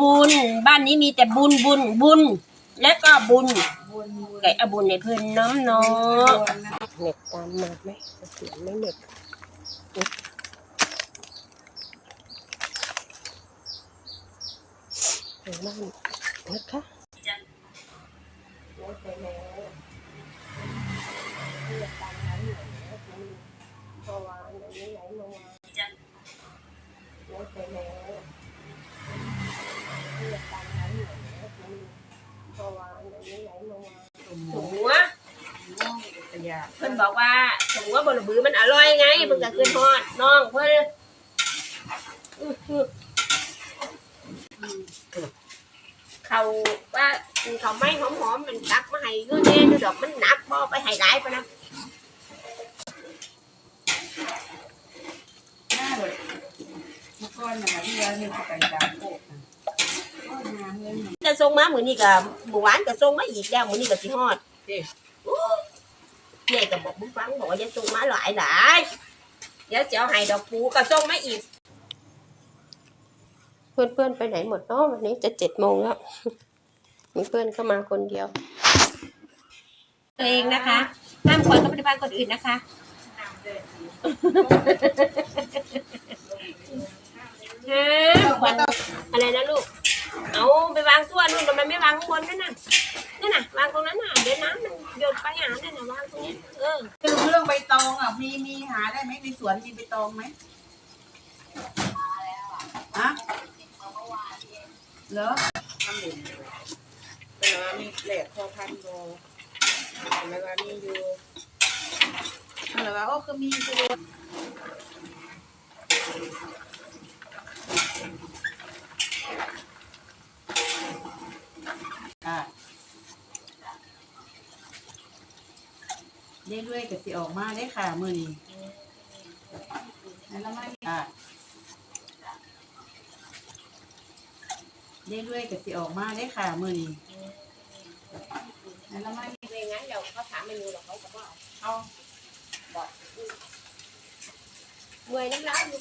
บุญ บ้านนี้มีแต่บุญบุญบุญ และก็บุญไก่เอาบุญในเพื่อนน้อมเนาะเน็ตตามมาไหมเสียงไม่เน็ตถึงบ้านนะคะเพราะว่าอันนี้ไหลมาวาง ไม่ไปแล้วาะว่าอันนี้ไหมาวางถุงวะเพิ่นบอกว่าถุงว่าบนบือมันอร่อยไงเพิ่นก็ขึ้นฮอดน้องเพิ่นเขาว่าเขาไม่หอมๆมันตักมาให้ก็แน่ดูดอกมันหนักบ่ไปให้หลายปะนะหน้าเลยเมื่อก่อนนะที่เราเนี่ยไปดามโคกน่ะหาเงินหน่อย จะส่งมาเหมือนี้ก็เมื่อวานก็ส่งมาอีกแล้วมื้อนี้ก็สิฮอดเด้โอ้ยก็บอกบุ้งฟังบอกว่าจะส่งมาหลายหลายเดี๋ยวจะเอาให้ดอกปูก็ส่งมาอีกเพื่อนเพื่อนๆไปไหนหมดเนาะวันนี้จะเจ็ดโมงแล้วมีเพื่อนเข้ามาคนเดียวตัวเองนะคะห้ามคนก็ไม่ได้บ้านคนอื่นนะคะฮะควันอะไรนะลูก เอาไปวางส่วนนู่นทำไมไม่วางข้างบนนั่นน่ะนั่นน่ะวางตรงนั้นน่ะเดี๋ยวน้ำมันหยดไปหานั่นน่ะวางตรงนี้เออคือเรื่องใบตองอะมีมีหาได้ไหมในสวนมีใบตองไหมฮะเหรอทำเด่นเป็นว่ามีแหลกพอพันโลแล้วว่ามีอยู่แล้วว่าโอ้คือมีคืออ่ เรื่อยๆก็สิออกมาได้ค่ะมือนี้นั่นละไม่อ่าเรื่อยๆก็สิออกมาได้ค่ะมือนี้นั่นละไม่ไม่งั้นเดี๋ยวเขาถามเมนูหรอกเขาบอกว่าเอาเมื่อยน้ำลายอยู่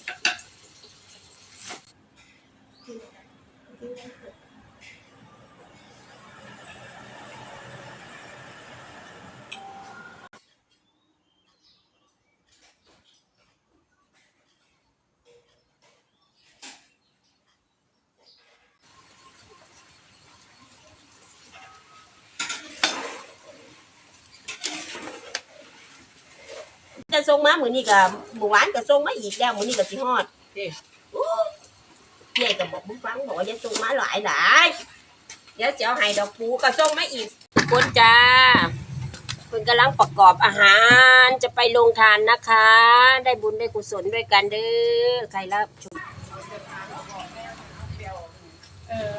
จะส่งมาเหมือนี้ก็เมื่อวานก็ส่งมาอีกแล้วมื้อนี้ก็สิฮอดเด้โอ้ยก็บอกบุ้งฟังบอกว่าจะส่งมาหลายหลายเดี๋ยวจะเอาให้ดอกปูก็ส่งมาอีกคนจ้าคุณกำลังประกอบอาหารจะไปลงทานนะคะ ได้บุญได้กุศลด้วยกันเด้อใครรับชมเออ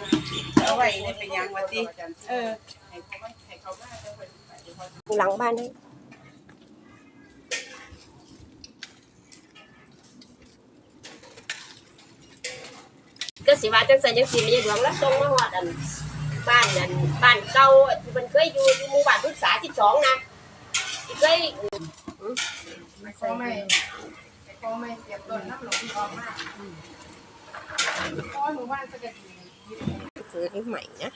เอาไว้ในเป็นยังวะสิเออให้เขาว่าให้เขาว่าเอาไว้หลังบ้านใก็สิว่าจังสันจังสิไม่ได้หลวงแล้วส่งมาฮอดอันบ้านนั้นบ้านเก่าที่มันเคยอยู่อยู่หมู่บ้านพฤกษาสิบสองนะที่เคยไม่เขาไม่เขาไม่เสียบต้นน้ำหลวงพี่ออกมาเพราะหมู่บ้านสกัดดีซื้อให้ใหม่นะ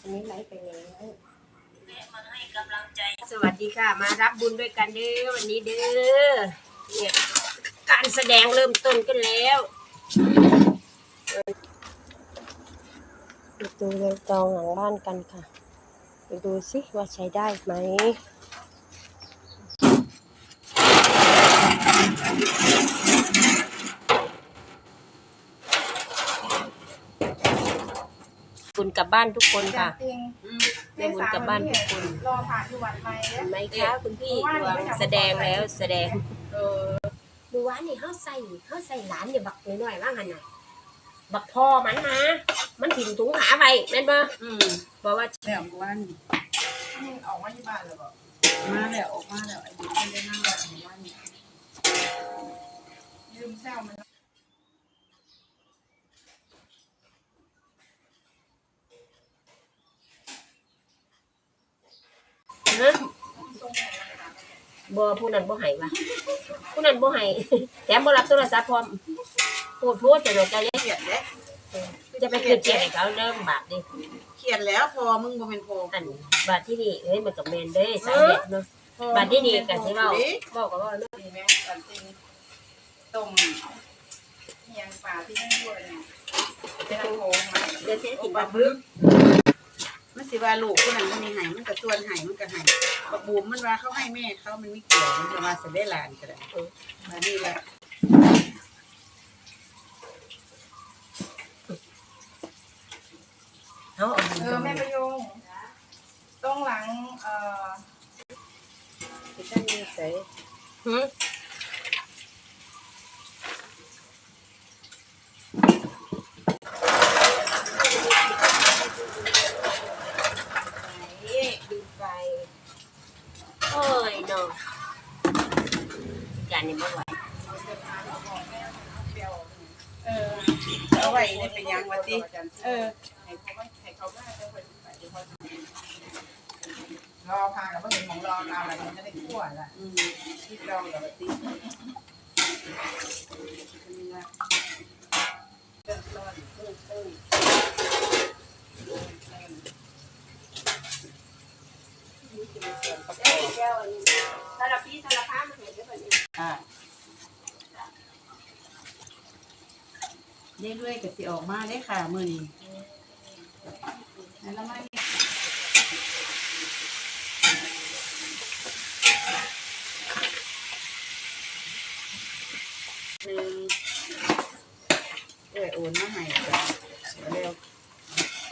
อันนี้ไลฟ์ไปแล้วสวัสดีค่ะ มารับบุญด้วยกันเด้อวันนี้เด้อเนี่ย การแสดงเริ่มต้นกันแล้วไปดูใบตองหลังบ้านกันค่ะ ไปดูสิว่าใช้ได้ไหมบุญกลับบ้านทุกคนค่ะ จริงได้บุญกลับบ้านทุกคน รอผ่านที่วัดใหม่เห็นไหมคะคุณพี่ดวงแสดงแล้วแสดง เออดูว่านี่เขาใส่เขาใส่หลานเนี่ยบักน้อยๆว่างันน่ะบักพ่อมันนะมันถิ่มถุงขาไปแม่นบ่อืมบอกว่าแล้ววันออกมาที่บ้านแล้วบอกมาแล้วออกมาแล้วไอ้เด็กไม่ได้นั่งแบบนี้วันยืมแซวมันฮะ บ่ผู้นั้นบ่ให้ว่ะผู้นั้นบ่ให้แถมบ่รับโทรศัพท์พร้อมพูดพูดจะโดนใจเขียนเด้จะไปคืนเกียรให้เขาเริ่มบาทดิเขียนแล้วพอมึงบ่เป็นพออันบาทที่นี่เฮ้ยมันกับแมนเด้สายเด็ดเนาะบาทที่นี่กันที่เราบอกก็ว่าเนาะดีไหมตันติงต้มเฮียงปลาที่นั่นด้วยเนี่ยเป็นโค้งมาเดี๋ยวเสียอุสิปบาทบึก มันสิว่าลูกผู้นั้นมันมีไห้มันก็ส่วนไห้มันก็ไห้บักบูมมันว่าเขาให้แม่เขามันไม่เกี่ยวมันจะว่าสิได้หลานก็ได้มานี่แหละเขาเอาเออแม่ประโยงต้องหลังเอ่อที่ท่านมีใส่หืม ดูไปโอ้ยเนาะจานนี้ไม่ไหว เออเอาไว้ในเป็นยังวะสิเออ รอพากับ เพื่อนของรอตาอะไรมันจะได้ขั้วละที่เราเหรอวะสินี่ละเริ่มต้นเริ่มต้นเอ้ยเดี๋ยวอันนี้สาได้แบบนี้อ่าเรื่อยๆก็สิออกมาได้ค่ะ มือนี้แล้วมาหนึ่งเอ้ยโอ นมาให้จ้ะเร็ว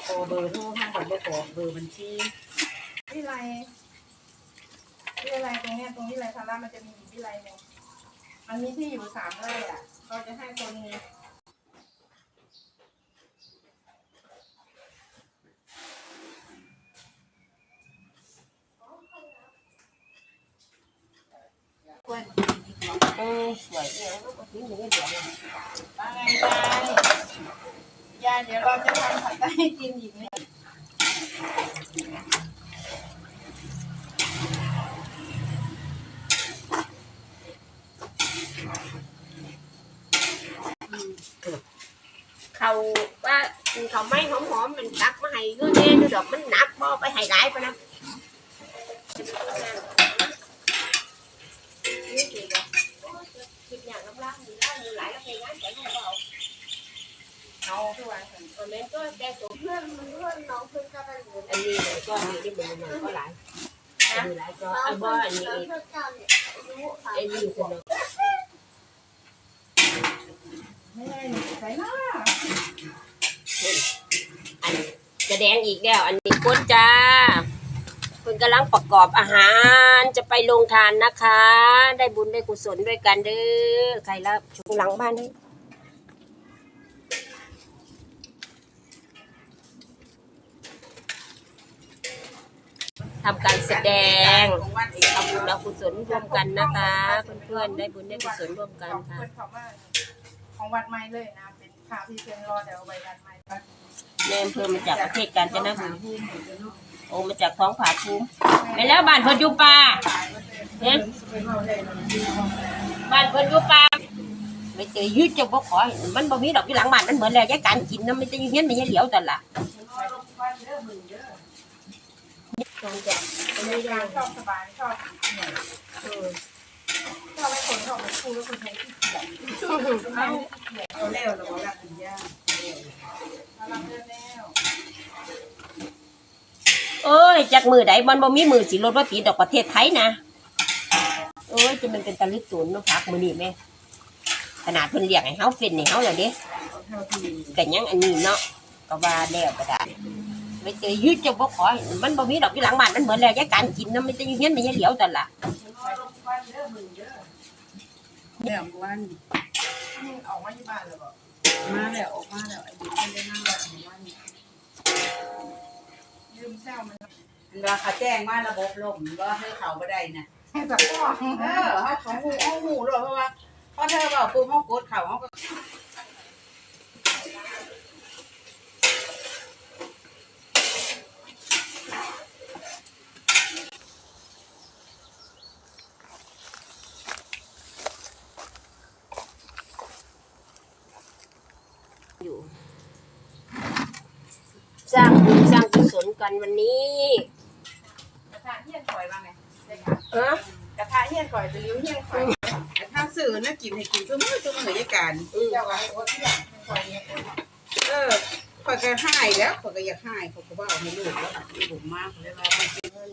ขอเบอร์โทรห้างก่อนบ่ขอเบอร์บัญชี วิไลวิไลตรงเนี้ยตรงวิไลพารามันจะมีอีกวิไลหนึ่งมันมีที่อยู่สามไร่อะเขาจะให้คน เออสวยเนี่ยแล้วก็ทิ้งอย่างเงี้ยเดี๋ยวเนี่ยว่าไงยายยายเดี๋ยวเ คิดอย่างลับๆมีเหล้ามีหลายแล้วไปงานแต่ลูกเบา เอาทุกวันเถอะ คอมเมนต์ก็แต่ตัวเพื่อนมันเพื่อนน้องเพื่อนก็ได้อยู่อันนี้มันก็มีที่มันมันก็หลายอันนี้หลายก็อันบ่อันนี้อีกไอ้นี่คือเนาะ ไม่ได้ใส่หน้า อันจะแดงอีกแล้ว อันนี้ก้นจ้าคุณ กำลังประกอบอาหารจะไปลงทานนะคะ ได้บุญได้กุศลด้วยกันเด้อใครละชุงหลังบ้านให้ทำการแสดงของวันเอกทำบุญและกุศลร่วมกันนะคะเพื่อนๆได้บุญได้กุศลร่วมกันของค่ะเพื่อนเขาว่าของวัดไม้เลยนะเป็นข่าวที่เพื่อนรอเดี๋ยวเอาไปวัดไม้แม่อำเภอมาจากประเทศกาญจนบุรี โอ้มาจากท้องผาภูมิไปแล้วบ้านเพิ่นอยู่ป่าเนี่ยบ้านเพิ่นอยู่ป่าไม่เจอยืดจะบ่ขอมันบ่มีดอกที่หลังบ้านมันเหมือนแล้วยายการกินนะมันจะอยู่เฮียนไม่เหลียวแต่ละชอบสบายชอบเหนื่อยเอชอบให้คนชอบไปพูดแล้วคนใช้ที่เกียจเอาเอาแล้วเราบอกรักคุณย่ามารับเรื่องแล้ว เอ้ยจากมือใดมันบ่มีมือสิรถว่าติดดอกประเทศไทยนะเอ้ยจะมันเป็นตะลึกตุนเนาะพักมือนี้แม่ขนาดเพิ่นเรียกให้เฮาเป็นนี่เฮาแล้วเด้เท่าที่กันยังอันนี้เนาะก็ว่าแล้วก็ได้ไม่เจอยืดจะบ่ขอมันบ่มีดอกที่หลังบ้านมันเหมือนแล้วยายการกินนะมันจะอยู่เฮียไม่ใช่เหลียวแต่ละแล้ววันออกมาที่บ้านเลยบอกมาแล้วออกมาแล้วไอ้ยิ้มได้นั่งแบบวัน ยืมแซวมันเวลาเขาแจ้งว่าระบบล่มว่าให้เขาบ่ได้น่ะให้สับพ่อเออเขาเขาหูเอาหูเลยเพราะว่าพอเธอบอกปุ๊บเขากดเขาเขาก็ อยู่ สร้างบุญสร้าง กันวันนี้กระทะเฮี้ยนข่อยบ้างไงได้ค่ะเออกระทะเฮี้ยนข่อยจะริ้วเฮี้ยนข่อยแต่ถ้าซื้อน่ากินให้กินซุมื้อซุมื้อยายการเจ้าไว้โอ้ที่อย่างข่อยเนี่ยเออข่อยก็ให้แล้วข่อยก็อยากให้ข่อยก็ว่าเอาให้ลูกแล้วลูกมากเลยว่ามันเป็น